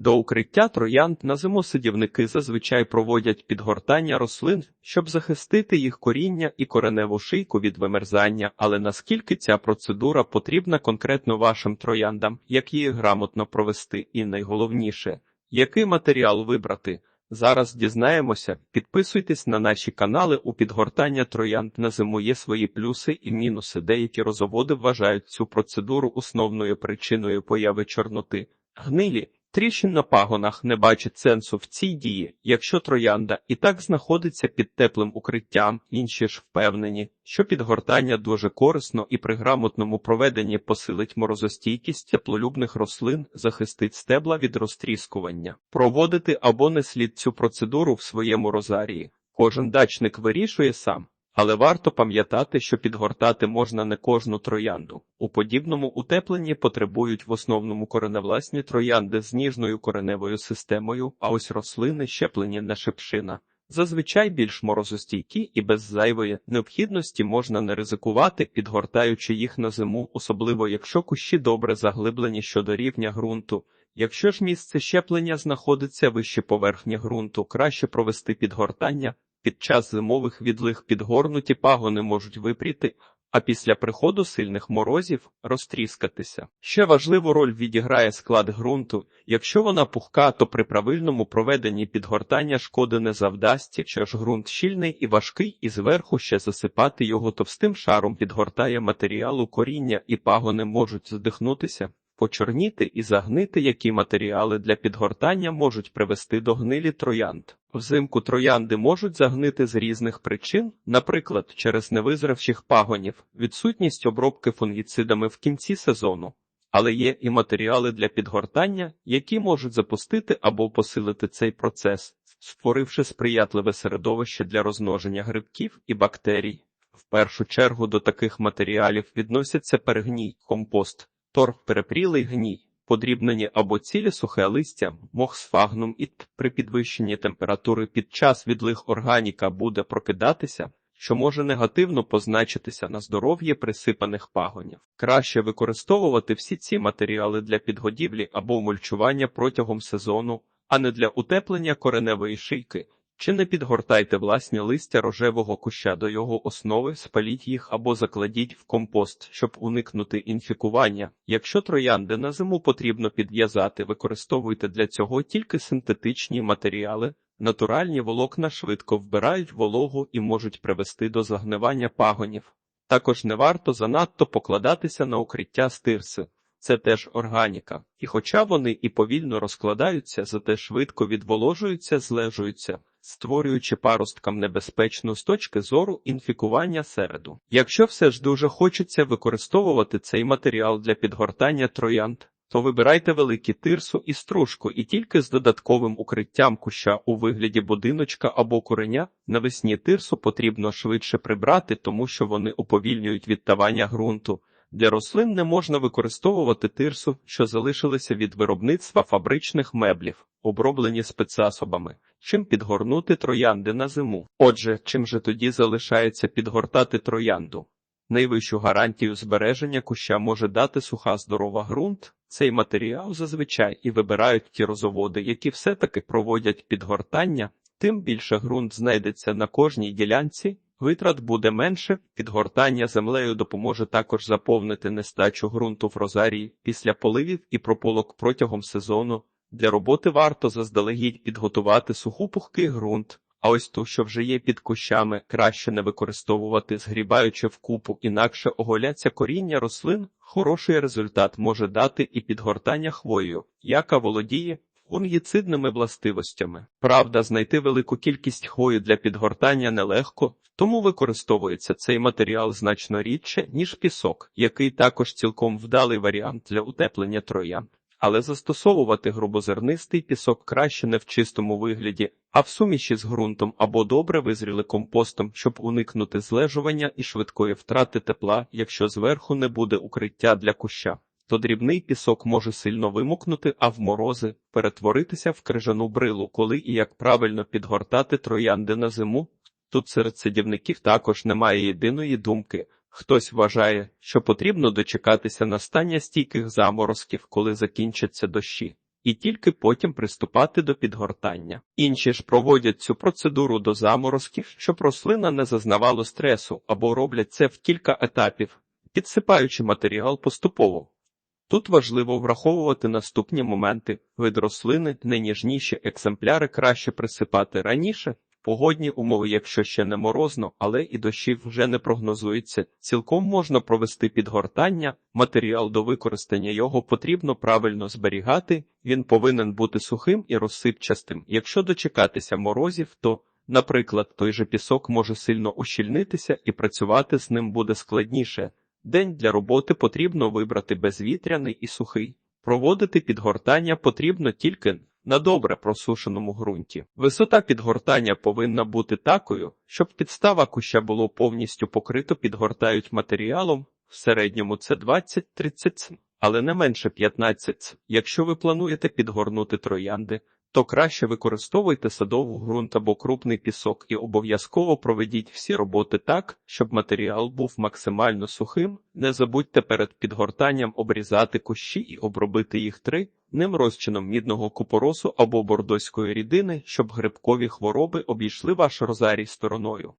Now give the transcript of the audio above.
До укриття троянд на зиму сидівники зазвичай проводять підгортання рослин, щоб захистити їх коріння і кореневу шийку від вимерзання, але наскільки ця процедура потрібна конкретно вашим трояндам, як її грамотно провести, і найголовніше, який матеріал вибрати. Зараз дізнаємося, підписуйтесь на наші канали у підгортання троянд на зиму є свої плюси і мінуси. Деякі розоводи вважають цю процедуру основною причиною появи чорноти. Гнилі тріщин на пагонах не бачать сенсу в цій дії, якщо троянда і так знаходиться під теплим укриттям, інші ж впевнені, що підгортання дуже корисно і при грамотному проведенні посилить морозостійкість теплолюбних рослин, захистить стебла від розтріскування. Проводити або не слід цю процедуру в своєму розарії. Кожен дачник вирішує сам. Але варто пам'ятати, що підгортати можна не кожну троянду. У подібному утепленні потребують в основному кореневласні троянди з ніжною кореневою системою, а ось рослини щеплені на шипшина. Зазвичай більш морозостійкі і без зайвої необхідності можна не ризикувати, підгортаючи їх на зиму, особливо якщо кущі добре заглиблені щодо рівня ґрунту. Якщо ж місце щеплення знаходиться вище поверхні ґрунту, краще провести підгортання. Під час зимових відлиг підгорнуті пагони можуть випріти, а після приходу сильних морозів розтріскатися. Ще важливу роль відіграє склад ґрунту. Якщо вона пухка, то при правильному проведенні підгортання шкоди не завдасть, якщо ж ґрунт щільний і важкий, і зверху ще засипати його товстим шаром підгортає матеріалу коріння, і пагони можуть здихнутися. Почорніти і загнити, які матеріали для підгортання можуть привести до гнилі троянд. Взимку троянди можуть загнити з різних причин, наприклад, через невизравчих пагонів, відсутність обробки фунгіцидами в кінці сезону. Але є і матеріали для підгортання, які можуть запустити або посилити цей процес, створивши сприятливе середовище для розмноження грибків і бактерій. В першу чергу до таких матеріалів відносяться перегній, компост, торф, перепрілий гній подрібнені або цілі сухе листя, мох сфагнум і при підвищенні температури під час відлих органіка буде прокидатися, що може негативно позначитися на здоров'ї присипаних пагонів. Краще використовувати всі ці матеріали для підгодівлі або мульчування протягом сезону, а не для утеплення кореневої шийки. Чи не підгортайте власні листя рожевого куща до його основи, спаліть їх або закладіть в компост, щоб уникнути інфікування. Якщо троянди на зиму потрібно підв'язати, використовуйте для цього тільки синтетичні матеріали. Натуральні волокна швидко вбирають вологу і можуть привести до загнивання пагонів. Також не варто занадто покладатися на укриття стирси. Це теж органіка, і хоча вони і повільно розкладаються, зате швидко відволожуються, злежуються створюючи паросткам небезпечну з точки зору інфікування середу. Якщо все ж дуже хочеться використовувати цей матеріал для підгортання троянд, то вибирайте великі тирсу і стружку, і тільки з додатковим укриттям куща у вигляді будиночка або куреня навесні тирсу потрібно швидше прибрати, тому що вони уповільнюють відтавання ґрунту. Для рослин не можна використовувати тирсу, що залишилися від виробництва фабричних меблів, оброблені спецзасобами. Чим підгорнути троянди на зиму? Отже, чим же тоді залишається підгортати троянду? Найвищу гарантію збереження куща може дати суха здорова ґрунт. Цей матеріал зазвичай і вибирають ті розоводи, які все-таки проводять підгортання, тим більше ґрунт знайдеться на кожній ділянці, витрат буде менше, підгортання землею допоможе також заповнити нестачу ґрунту в розарії після поливів і прополок протягом сезону. Для роботи варто заздалегідь підготувати суху пухкий ґрунт, а ось ту, що вже є під кущами, краще не використовувати, згрібаючи в купу, інакше оголяться коріння рослин. Хороший результат може дати і підгортання хвоєю, яка володіє фунгіцидними властивостями. Правда, знайти велику кількість хвою для підгортання нелегко, тому використовується цей матеріал значно рідше, ніж пісок, який також цілком вдалий варіант для утеплення троян але застосовувати грубозернистий пісок краще не в чистому вигляді, а в суміші з ґрунтом або добре визріли компостом, щоб уникнути злежування і швидкої втрати тепла, якщо зверху не буде укриття для куща. То дрібний пісок може сильно вимокнути, а в морози перетворитися в крижану брилу, коли і як правильно підгортати троянди на зиму. Тут серед сидівників також немає єдиної думки. Хтось вважає, що потрібно дочекатися настання стійких заморозків, коли закінчаться дощі. і тільки потім приступати до підгортання. Інші ж проводять цю процедуру до заморозків, щоб рослина не зазнавала стресу, або роблять це в кілька етапів, підсипаючи матеріал поступово. Тут важливо враховувати наступні моменти. Вид рослини, найніжніші екземпляри краще присипати раніше, погодні умови, якщо ще не морозно, але і дощів вже не прогнозується. Цілком можна провести підгортання, матеріал до використання його потрібно правильно зберігати, він повинен бути сухим і розсипчастим. Якщо дочекатися морозів, то Наприклад, той же пісок може сильно ущільнитися і працювати з ним буде складніше. День для роботи потрібно вибрати безвітряний і сухий. Проводити підгортання потрібно тільки на добре просушеному ґрунті. Висота підгортання повинна бути такою, щоб підстава куща було повністю покрито підгортають матеріалом, в середньому це 20-30 см, але не менше 15 см. Якщо ви плануєте підгорнути троянди, то краще використовуйте садовий ґрунт або крупний пісок і обов'язково проведіть всі роботи так, щоб матеріал був максимально сухим. Не забудьте перед підгортанням обрізати кущі і обробити їх три ним розчином мідного купоросу або бордоської рідини, щоб грибкові хвороби обійшли ваш розарій стороною.